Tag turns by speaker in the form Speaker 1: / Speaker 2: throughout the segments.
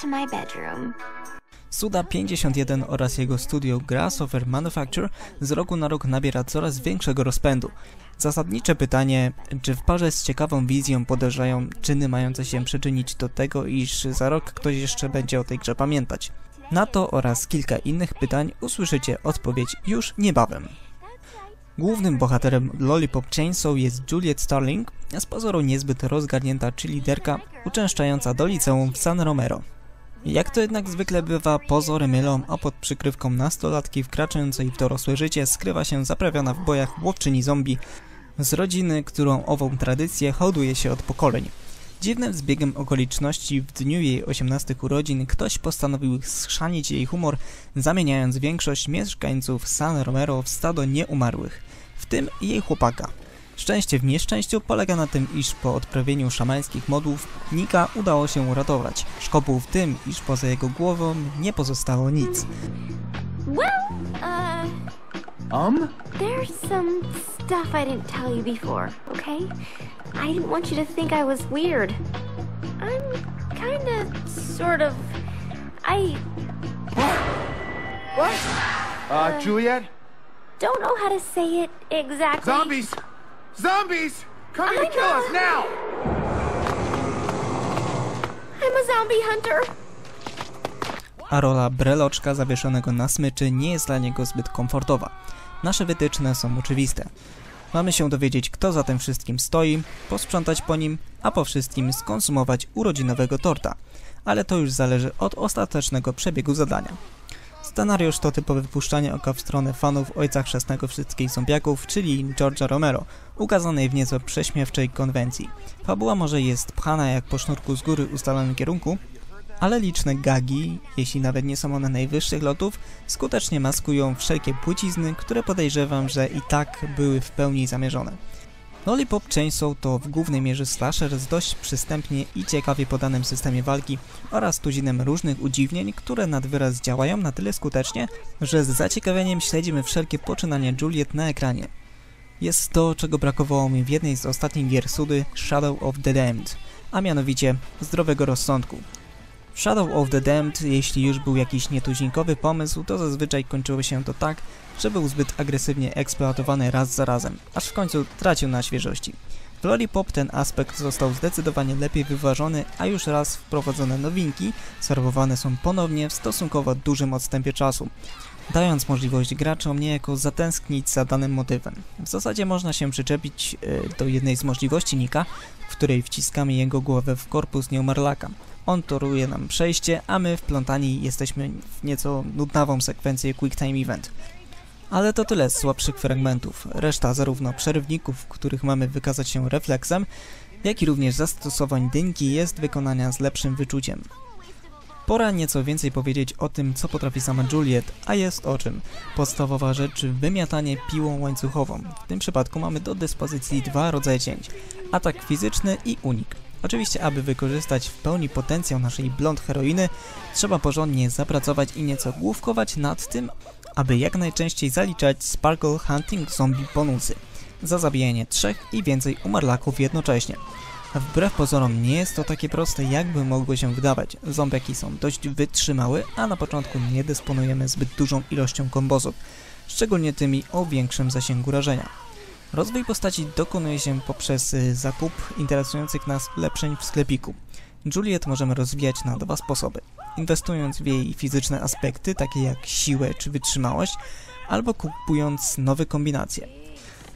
Speaker 1: to my bedroom.
Speaker 2: Suda 51 oraz jego studio Grasshopper Manufacture z roku na rok nabiera coraz większego rozpędu. Zasadnicze pytanie, czy w parze z ciekawą wizją podejrzają czyny mające się przyczynić do tego, iż za rok ktoś jeszcze będzie o tej grze pamiętać. Na to oraz kilka innych pytań usłyszycie odpowiedź już niebawem. Głównym bohaterem Lollipop Chainsaw jest Juliet Starling, z pozoru niezbyt rozgarnięta liderka uczęszczająca do liceum w San Romero. Jak to jednak zwykle bywa, pozory mylą, a pod przykrywką nastolatki wkraczającej w dorosłe życie skrywa się zaprawiona w bojach łowczyni zombie z rodziny, którą ową tradycję hoduje się od pokoleń. Dziwnym zbiegiem okoliczności w dniu jej 18 urodzin ktoś postanowił schrzanić jej humor, zamieniając większość mieszkańców San Romero w stado nieumarłych, w tym jej chłopaka. Szczęście w nieszczęściu polega na tym, iż po odprawieniu szamańskich modłów Nika udało się uratować. Szkopuł w tym, iż poza jego głową nie pozostało nic.
Speaker 1: Well, uh,
Speaker 3: Um?
Speaker 1: there's some stuff I didn't tell you before, okay? I didn't want you to think I was weird. I'm kinda, sort of. I
Speaker 3: What? Uh, Juliet?
Speaker 1: don't know how to say it exactly.
Speaker 3: Zombies! Zombies! Coming to
Speaker 1: I
Speaker 3: kill us now!
Speaker 1: I'm a zombie hunter.
Speaker 2: a rola breloczka zawieszonego na smyczy nie jest dla niego zbyt komfortowa. Nasze wytyczne są oczywiste. Mamy się dowiedzieć, kto za tym wszystkim stoi, posprzątać po nim, a po wszystkim skonsumować urodzinowego torta. Ale to już zależy od ostatecznego przebiegu zadania. Scenariusz to typowe wypuszczanie oka w stronę fanów Ojca Chrzestnego Wszystkich Zombiaków, czyli George'a Romero, ukazanej w nieco prześmiewczej konwencji. Fabuła może jest pchana jak po sznurku z góry ustalonym kierunku, ale liczne gagi, jeśli nawet nie są one najwyższych lotów, skutecznie maskują wszelkie płcizny, które podejrzewam, że i tak były w pełni zamierzone. Lollipop Chainsaw to w głównej mierze slasher z dość przystępnie i ciekawie podanym systemie walki oraz tuzinem różnych udziwnień, które nad wyraz działają na tyle skutecznie, że z zaciekawieniem śledzimy wszelkie poczynania Juliet na ekranie. Jest to, czego brakowało mi w jednej z ostatnich gier Sudy Shadow of the Damned, a mianowicie zdrowego rozsądku. Shadow of the Damned, jeśli już był jakiś nietuzinkowy pomysł, to zazwyczaj kończyło się to tak, że był zbyt agresywnie eksploatowany raz za razem, aż w końcu tracił na świeżości. W Lollipop ten aspekt został zdecydowanie lepiej wyważony, a już raz wprowadzone nowinki serwowane są ponownie w stosunkowo dużym odstępie czasu, dając możliwość graczom niejako zatęsknić za danym motywem. W zasadzie można się przyczepić y, do jednej z możliwości Nika, w której wciskamy jego głowę w korpus nieumarlaka. On toruje nam przejście, a my wplątani jesteśmy w nieco nudnawą sekwencję Quick Time Event. Ale to tyle z słabszych fragmentów. Reszta zarówno przerywników, w których mamy wykazać się refleksem, jak i również zastosowań dynki jest wykonania z lepszym wyczuciem. Pora nieco więcej powiedzieć o tym, co potrafi sama Juliet, a jest o czym. Podstawowa rzecz wymiatanie piłą łańcuchową. W tym przypadku mamy do dyspozycji dwa rodzaje cięć. Atak fizyczny i unik. Oczywiście, aby wykorzystać w pełni potencjał naszej blond heroiny, trzeba porządnie zapracować i nieco główkować nad tym, aby jak najczęściej zaliczać Sparkle Hunting Zombie bonusy za zabijanie trzech i więcej umarlaków jednocześnie. Wbrew pozorom nie jest to takie proste, jakby mogło się wydawać. Zombiaki są dość wytrzymałe, a na początku nie dysponujemy zbyt dużą ilością kombosów, szczególnie tymi o większym zasięgu rażenia. Rozwój postaci dokonuje się poprzez y, zakup interesujących nas ulepszeń w sklepiku. Juliet możemy rozwijać na dwa sposoby. Inwestując w jej fizyczne aspekty, takie jak siłę czy wytrzymałość, albo kupując nowe kombinacje.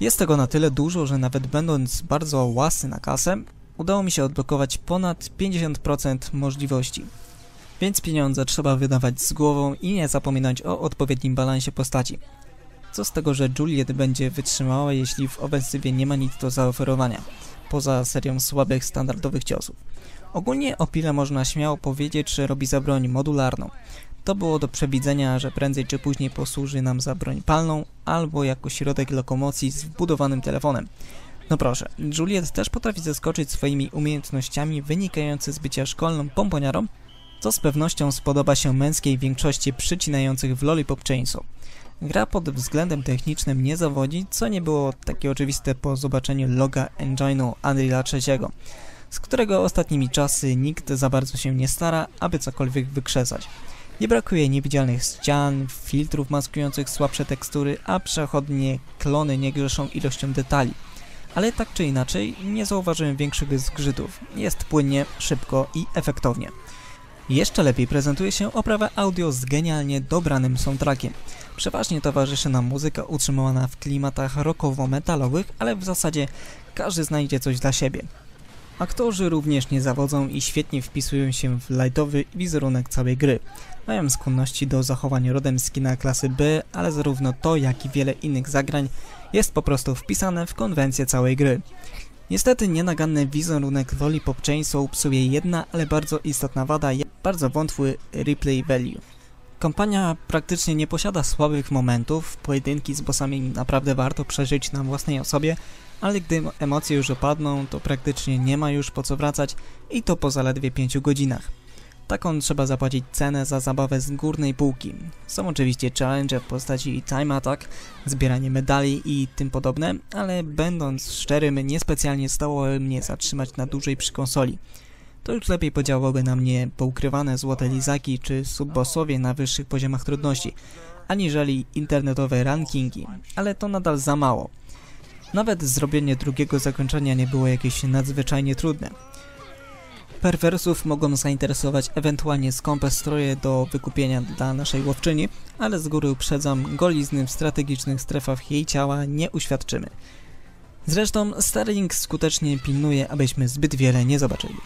Speaker 2: Jest tego na tyle dużo, że nawet będąc bardzo łasy na kasę, udało mi się odblokować ponad 50% możliwości. Więc pieniądze trzeba wydawać z głową i nie zapominać o odpowiednim balansie postaci. Co z tego, że Juliet będzie wytrzymała, jeśli w ofensywie nie ma nic do zaoferowania, poza serią słabych, standardowych ciosów. Ogólnie o Pile można śmiało powiedzieć, że robi za broń modularną. To było do przewidzenia, że prędzej czy później posłuży nam za broń palną albo jako środek lokomocji z wbudowanym telefonem. No proszę, Juliet też potrafi zaskoczyć swoimi umiejętnościami wynikający z bycia szkolną pomponiarą, co z pewnością spodoba się męskiej większości przycinających w Lollipop Chainsaw. Gra pod względem technicznym nie zawodzi, co nie było takie oczywiste po zobaczeniu loga engine'u Unreal'a 3. z którego ostatnimi czasy nikt za bardzo się nie stara, aby cokolwiek wykrzesać. Nie brakuje niewidzialnych ścian, filtrów maskujących słabsze tekstury, a przechodnie klony nie grzeszą ilością detali. Ale tak czy inaczej, nie zauważyłem większych zgrzytów. Jest płynnie, szybko i efektownie. Jeszcze lepiej prezentuje się oprawa audio z genialnie dobranym soundtrackiem. Przeważnie towarzyszy nam muzyka utrzymywana w klimatach rockowo-metalowych, ale w zasadzie każdy znajdzie coś dla siebie. Aktorzy również nie zawodzą i świetnie wpisują się w lightowy wizerunek całej gry. Mają skłonności do zachowania rodem z kina klasy B, ale zarówno to, jak i wiele innych zagrań jest po prostu wpisane w konwencję całej gry. Niestety nienaganny wizerunek Lollipop Chainsaw psuje jedna, ale bardzo istotna wada, bardzo wątły replay value. Kompania praktycznie nie posiada słabych momentów, pojedynki z bossami naprawdę warto przeżyć na własnej osobie, ale gdy emocje już opadną, to praktycznie nie ma już po co wracać i to po zaledwie 5 godzinach. Taką trzeba zapłacić cenę za zabawę z górnej półki. Są oczywiście challenge w postaci time attack, zbieranie medali i tym podobne, ale będąc szczerym, niespecjalnie stało mnie zatrzymać na dłużej przy konsoli. To już lepiej podziałałoby na mnie poukrywane złote lizaki czy subbossowie na wyższych poziomach trudności, aniżeli internetowe rankingi, ale to nadal za mało. Nawet zrobienie drugiego zakończenia nie było jakieś nadzwyczajnie trudne. Perwersów mogą zainteresować ewentualnie skąpe stroje do wykupienia dla naszej łowczyni, ale z góry uprzedzam, golizny w strategicznych strefach jej ciała nie uświadczymy. Zresztą Starlink skutecznie pilnuje, abyśmy zbyt wiele nie zobaczyli.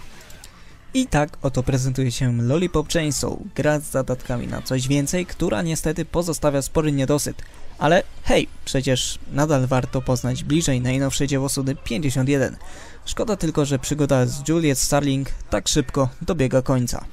Speaker 2: I tak oto prezentuje się Lollipop Chainsaw, gra z zadatkami na coś więcej, która niestety pozostawia spory niedosyt. Ale hej, przecież nadal warto poznać bliżej najnowsze dzieło Sudy 51. Szkoda tylko, że przygoda z Juliet Starling tak szybko dobiega końca.